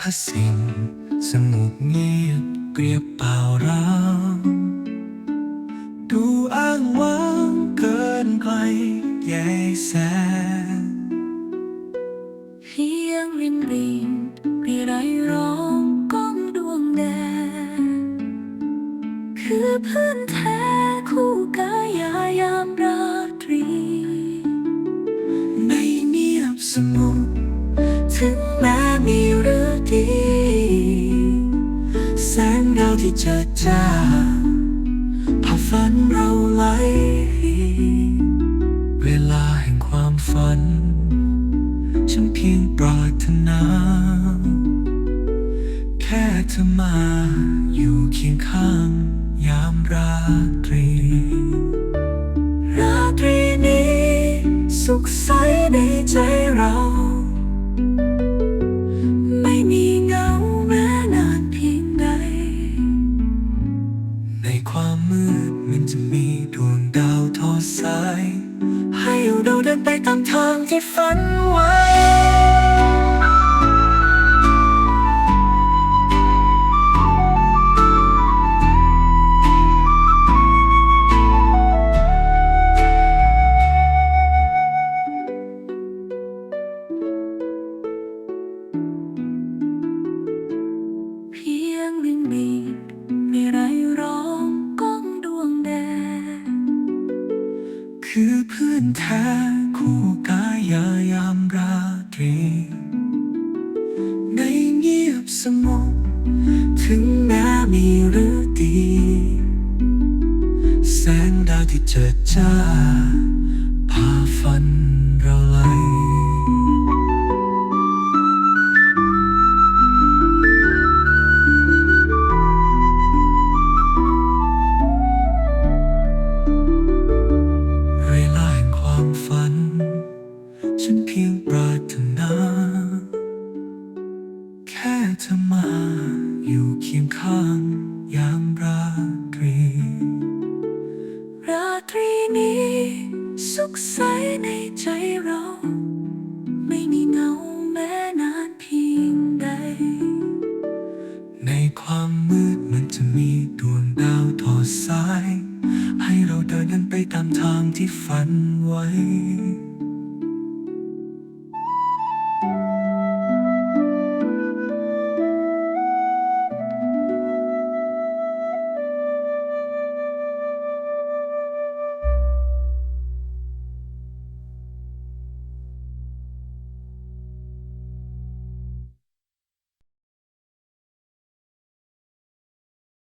พสิ่ง สงบเงียบเกลียบเปล่าร้างดูอ้างว้างเกินไกลใหญ่แสนเพียงริมริมรีไรร้องก้องดวงแดง คือพื้นแท้คู่กายายามราตรี ในเงียบสงบถึงแม้มี ดีแสงดาวที่เจิดจ้าพาฝันเราไหล เวลาแห่งความฝัน ฉันเพียงปรารถนา แค่เธอมาอยู่เคียงข้างยามราตรี ราตรีนี้ สุขใสในใจเรา ในความมืดมันจะมีดวงดาวทอดสาย ให้เราเดินไปตามทางที่ฝันไว้ คือเพื่อนแท้คู่กายายามราตรี ในเงียบสงบถึงแม้มีฤดี แสงดาวที่เจิดจ้า เธอมาอยู่เคียงข้างยามราตรี ราตรีนี้สุขใสในใจเรา ไม่มีเงาแม้นานเพียงใด ในความมืดมันจะมีดวงดาวทอดสาย ให้เราเดินกันไปตามทางที่ฝันไว้